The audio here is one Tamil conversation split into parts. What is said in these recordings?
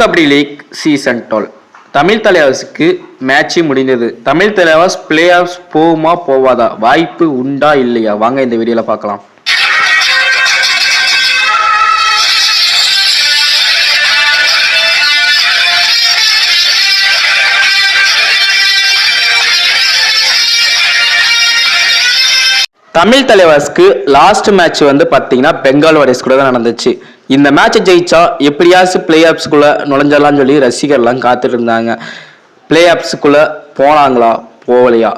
Kabaddi league season twelve. Tamil தலைவாஸுக்கு match முடிந்தது. தமிழ் தலைவாஸ் பிளே ஆஃப்ஸ் போகுமா போவாதா? வாய்ப்பு உண்டா இல்லையா? வாங்க இந்த வீடியோல பார்க்கலாம். தமிழ் தலைவாஸ்க்கு லாஸ்ட் மேட்ச் வந்து பார்த்தீங்கன்னா பெங்கால் வாரியர்ஸ் கூட தான் நடந்துச்சு. இந்த மேட்சை ஜெயிச்சா எப்படியாச்சும் பிளே ஆப்ஸ்குள்ள நுழைஞ்சிடலாம்னு சொல்லி ரசிகர்லாம் காத்துட்டு இருந்தாங்க பிளே ஆப்ஸுக்குள்ளே போனாங்களா? போகலையா?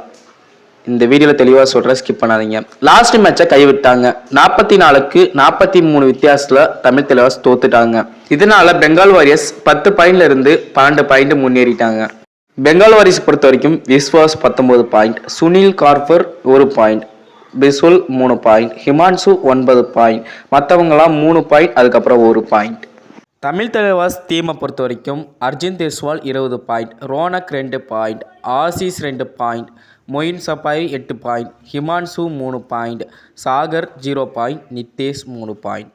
இந்த வீடியோவில் தெளிவாக சொல்கிறேன் ஸ்கிப் பண்ணாதீங்க. லாஸ்ட் மேட்சை கைவிட்டாங்க. நாற்பத்தி நாலுக்கு நாற்பத்தி மூணு வித்தியாசத்தில் தமிழ் தெளிவாஸ் தோத்துட்டாங்க. இதனால பெங்கால் வாரியர்ஸ் பத்து பாயிண்ட்ல இருந்து பன்னெண்டு பாயிண்ட் முன்னேறிட்டாங்க. பெங்கால் வாரியர்ஸ் பொறுத்த வரைக்கும் விஸ்வாஸ் பத்தொன்பது பாயிண்ட் சுனில் கார்பர் ஒரு பாயிண்ட் பிசுல் மூணு பாயிண்ட் ஹிமான்சு ஒன்பது பாயிண்ட். மற்றவங்களாம் மூணு பாயிண்ட் அதுக்கப்புறம் ஒரு பாயிண்ட். தமிழ் தலைவாஸ் டீமை பொறுத்த வரைக்கும் அர்ஜுன் தேஸ்வால் இருபது பாயிண்ட் ரோனக் ரெண்டு பாயிண்ட் ஆசிஸ் ரெண்டு பாயிண்ட் மொயின் சபாய் எட்டு பாயிண்ட் ஹிமான்சு மூணு point Sagar zero point Nitesh மூணு பாயிண்ட்.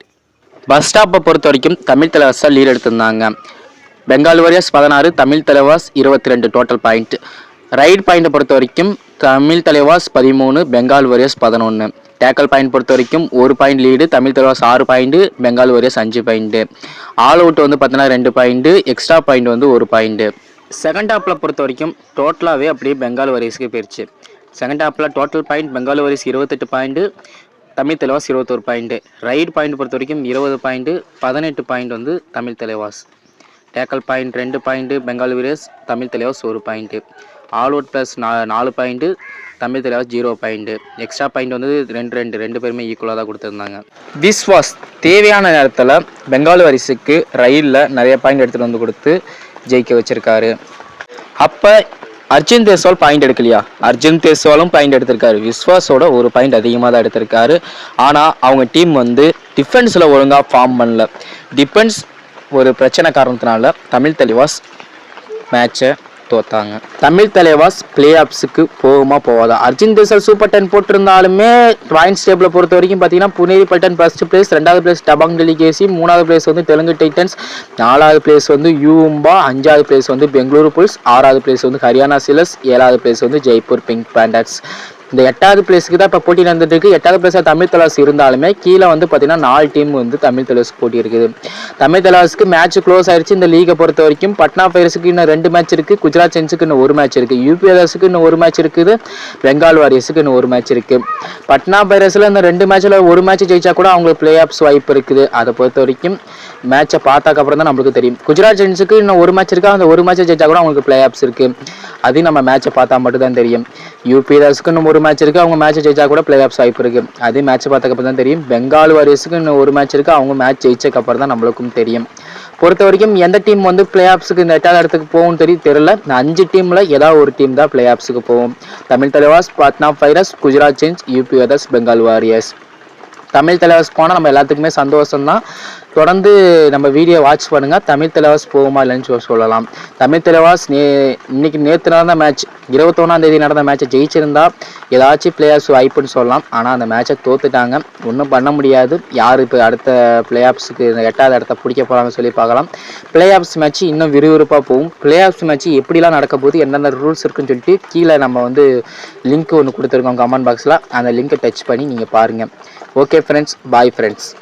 பஸ் ஸ்டாப்பை பொறுத்த வரைக்கும் தமிழ் தலைவாஸாக லீட் எடுத்திருந்தாங்க. பெங்கால் வாரியர்ஸ் பதினாறு தமிழ் தலைவாஸ் இருபத்தி ரெண்டு டோட்டல் பாயிண்ட் ரைட் பாயிண்ட்டை பொறுத்த வரைக்கும் தமிழ் தலைவாஸ் பதிமூணு பெங்கால் வாரியர்ஸ் பதினொன்று டேக்கல் பாயிண்ட் பொறுத்த வரைக்கும் ஒரு பாயிண்ட் லீடு தமிழ் தலைவாஸ் ஆறு பாயிண்ட்டு பெங்கால் வாரியர்ஸ் அஞ்சு பாயிண்ட்டு ஆல் அவுட் வந்து பார்த்தீங்கன்னா ரெண்டு பாயிண்ட்டு எக்ஸ்ட்ரா பாயிண்ட் வந்து ஒரு பாயிண்ட்டு செகண்ட் ஹாப்பில் பொறுத்த வரைக்கும் டோட்டலாகவே அப்படியே பெங்கால் வாரியர்ஸ்க்கு போயிடுச்சு செகண்ட் ஹாப்பில் டோட்டல் பாயிண்ட் பெங்கால் வாரியர்ஸ் இருபத்தெட்டு பாயிண்ட்டு தமிழ் தலைவாஸ் இருபத்தொரு பாயிண்ட்டு ரைட் பாயிண்ட் பொறுத்த வரைக்கும் இருபது பாயிண்ட்டு பதினெட்டு பாயிண்ட் வந்து தமிழ் தலைவாஸ். டேக்கல் பாயிண்ட் ரெண்டு பாயிண்ட்டு பெங்கால் வாரியர்ஸ் தமிழ் தலைவாஸ் ஒரு பாயிண்ட்டு ஆல் அவுட் ப்ளஸ் நா நாலு point Tamil Thalaivas zero point extra point வந்து ரெண்டு ரெண்டு ரெண்டு பேருமே ஈக்குவலாக தான் கொடுத்துருந்தாங்க. விஸ்வாஸ் தேவையான நேரத்தில் பெங்கால் வரிசுக்கு ரயிலில் நிறைய பாயிண்ட் எடுத்துகிட்டு வந்து கொடுத்து ஜெயிக்க வச்சுருக்காரு. அப்போ அர்ஜுன் தேஸ்வால் பாயிண்ட் எடுக்கலையா? அர்ஜுன் தேஸ்வாலும் பாயிண்ட் எடுத்திருக்காரு. விஸ்வாஸோட ஒரு பாயிண்ட் அதிகமாக தான் எடுத்திருக்காரு. ஆனால் அவங்க டீம் வந்து டிஃபென்ஸில் ஒழுங்காக ஃபார்ம் பண்ணல. டிஃபென்ஸ் ஒரு பிரச்சனை காரணத்தினால தமிழ் தெளிவாஸ் மேட்சை தோத்தாங்க. தமிழ் தலைவாஸ் பிளே ஆஃப்ஸுக்கு போகுமா போகாதா? அர்ஜுன் தேசல் சூப்பர் டென் போட்டிருந்தாலுமே பாயிண்ட்ஸ் டேபிளை பொறுத்த வரைக்கும் பார்த்தீங்கன்னா புனேரி பட்டன் ஃபர்ஸ்ட் பிளேஸ் ரெண்டாவது பிளேஸ் டபாங் டெலிகேசி மூணாவது பிளேஸ் வந்து தெலுங்கு டைட்டன்ஸ் நாலாவது பிளேஸ் வந்து யூம்பா அஞ்சாவது பிளேஸ் வந்து பெங்களூரு புல்ஸ் ஆறாவது பிளேஸ் வந்து ஹரியானா சிலஸ் ஏழாவது பிளேஸ் வந்து ஜெய்ப்பூர் பிங்க் பேண்டர்ஸ் இந்த எட்டாவது பிளேஸுக்கு தான் இப்போ போட்டி நடந்துட்டுருக்கு. எட்டாவது பிளேஸாக தமிழ் தலாஸ் இருந்தாலுமே கீழே வந்து பார்த்தீங்கன்னா நாலு டீம் வந்து தமிழ் தலாஸ் போட்டி இருக்குது. தமிழ் தலாஸ்க்கு மேட்ச் க்ளோஸ் ஆயிடுச்சு இந்த லீகை பொறுத்த வரைக்கும் பட்னா ஃபைரஸுக்கு இன்னும் ரெண்டு மேட்ச் இருக்குது குஜராத் சென்ஸுக்கு இன்னும் ஒரு மேட்ச் இருக்குது யூபிஎஸ்க்கு இன்னும் ஒரு மேட்ச் இருக்குது. பெங்கால் வாரியர்ஸுக்கு இன்னும் ஒரு மேட்ச் இருக்குது பட்னா பைரஸில் இந்த ரெண்டு மேட்ச்சில் ஒரு மேட்ச் ஜெயிச்சா கூட அவங்களுக்கு பிளே ஆஃப்ஸ் வாய்ப்பு இருக்குது. அதை பொறுத்த வரைக்கும் மேட்சை பார்த்தாக்க அப்புறம் தான் நம்மளுக்கு தெரியும். குஜராத் ஜெயின்ஸுக்கு இன்னும் ஒரு மேட்ச் இருக்கா? அந்த ஒரு மேட்ச்சை ஜெயிச்சா கூட அவங்களுக்கு பிளே ஆஃப்ஸ் இருக்குது அதையும் நம்ம மேட்சை பார்த்தா மட்டும்தான் தெரியும். யூபிஎஸ்க்கு இன்னும் ஒரு மேட்ச் இருக்குது அவங்க மேட்ச் ஜெயிச்சா கூட பிளே ஆஃப்ஸ் வாய்ப்பு இருக்குது அதே மேட்ச் பார்த்ததுக்கப்புறம் தான் தெரியும். பெங்கால் வாரியர்ஸுக்கு இன்னும் ஒரு மேட்ச் இருக்குது அவங்க மேட்ச் ஜெயிச்சதுக்கப்புறம் தான் நம்மளுக்கும் தெரியும். பொறுத்த வரைக்கும் எந்த டீம் வந்து பிளே ஆஃப்ஸுக்கு இந்த எட்டாவது இடத்துக்கு போகும்னு தெரியும் தெரியல. இந்த அஞ்சு டீமில் ஏதாவது ஒரு டீம் தான் பிளே ஆஃப்ஸுக்கு போகும். தமிழ் தலைவாஸ் பாட்னா ஃபைரஸ் குஜராத் சேஞ்ச் யூபி வெதர்ஸ் பெங்கால் வாரியர்ஸ் தமிழ் தலைவாஸ் போனால் நம்ம எல்லாத்துக்குமே சந்தோஷம்தான். தொடர்ந்து நம்ம வீடியோ வாட்ச் பண்ணுங்கள் தமிழ் தலைவாஸ் போகுமா இல்லைன்னு சொல்லி சொல்லலாம். தமிழ் தலைவாஸ் நே இன்னைக்கு நேற்று நடந்த மேட்ச் இருபத்தொன்னாம் தேதி நடந்த மேட்சை ஜெயிச்சிருந்தா ஏதாச்சும் பிளேயர்ஸ் வாய்ப்புன்னு சொல்லலாம். ஆனால் அந்த மேட்சை தோத்துட்டாங்க. ஒன்றும் பண்ண முடியாது. யார் இப்போ அடுத்த பிளே ஆஃப்ஸுக்கு இந்த எட்டாவது இடத்த பிடிக்க போகிறாங்கன்னு சொல்லி பார்க்கலாம். பிளே ஆஃப்ஸ் மேட்ச் இன்னும் விறுவிறுப்பாக போகும். பிளே ஆஃப்ஸ் மேட்ச் எப்படிலாம் நடக்க போகுது எந்தெந்த ரூல்ஸ் இருக்குன்னு சொல்லிட்டு கீழே நம்ம வந்து லிங்க் ஒன்று கொடுத்துருக்கோம் கமெண்ட் பாக்ஸில் அந்த லிங்க்கை டச் பண்ணி நீங்கள் பாருங்கள் ஓகே friends. Bye, friends.